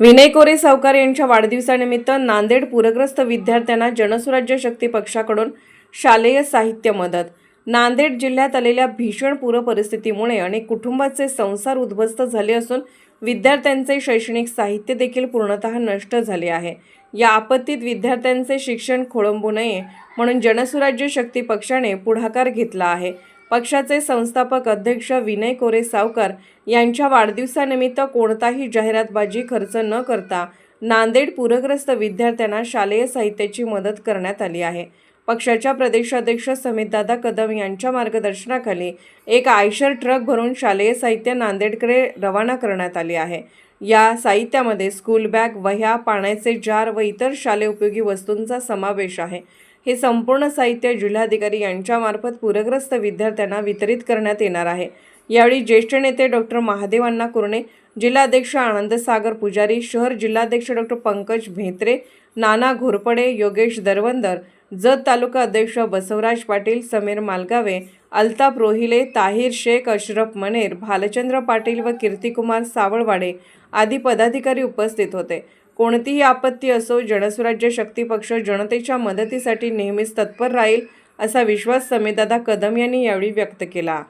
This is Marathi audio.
विनय कोरे सावकार यांच्या वाढदिवसानिमित्त नांदेड पूरग्रस्त विद्यार्थ्यांना जनसुराज्य शक्ती पक्षाकडून शालेय साहित्य मदत. नांदेड जिल्ह्यात आलेल्या भीषण पूर परिस्थितीमुळे अनेक कुटुंबाचे संसार उद्ध्वस्त झाले असून विद्यार्थ्यांचे शैक्षणिक साहित्य देखील पूर्णतः नष्ट झाले आहे. या आपत्तीत विद्यार्थ्यांचे शिक्षण खोळंबू नये म्हणून जनसुराज्य शक्ती पक्षाने पुढाकार घेतला आहे. पक्षाचे संस्थापक अध्यक्ष विनय कोरे सावकार यांच्या वाढदिवसानिमित्त कोणताही जाहिरातबाजी खर्च न करता नांदेड पूरग्रस्त विद्यार्थ्यांना शालेय साहित्याची मदत करण्यात आली आहे. पक्षाच्या प्रदेशाध्यक्ष समितदादा कदम यांच्या मार्गदर्शनाखाली एक आयशर ट्रक भरून शालेय साहित्य नांदेडकडे रवाना करण्यात आले आहे. या साहित्यामध्ये स्कूल बॅग वह्या पाण्याचे जार व इतर शालेय उपयोगी वस्तूंचा समावेश आहे. हे संपूर्ण साहित्य जिल्हाधिकारी यांच्यामार्फत पूरग्रस्त विद्यार्थ्यांना वितरित करण्यात येणार आहे. यावेळी ज्येष्ठ नेते डॉक्टर महादेवांना कुर्णे कुरणे जिल्हाध्यक्ष आनंदसागर पुजारी शहर जिल्हाध्यक्ष डॉक्टर पंकज भेत्रे नाना घोरपडे योगेश दरवंदर जत तालुका अध्यक्ष बसवराज पाटील समीर मालगावे अल्ताप रोहिले ताहिर शेख अशरफ मनेर भालचंद्र पाटील व कीर्तिकुमार सावळवाडे आदी पदाधिकारी उपस्थित होते. कोणतीही आपत्ती असो जनसुराज्य शक्ती पक्ष जनतेच्या मदतीसाठी नेहमीच तत्पर राहील असा विश्वास समीदादा कदम यांनी यावेळी व्यक्त केला.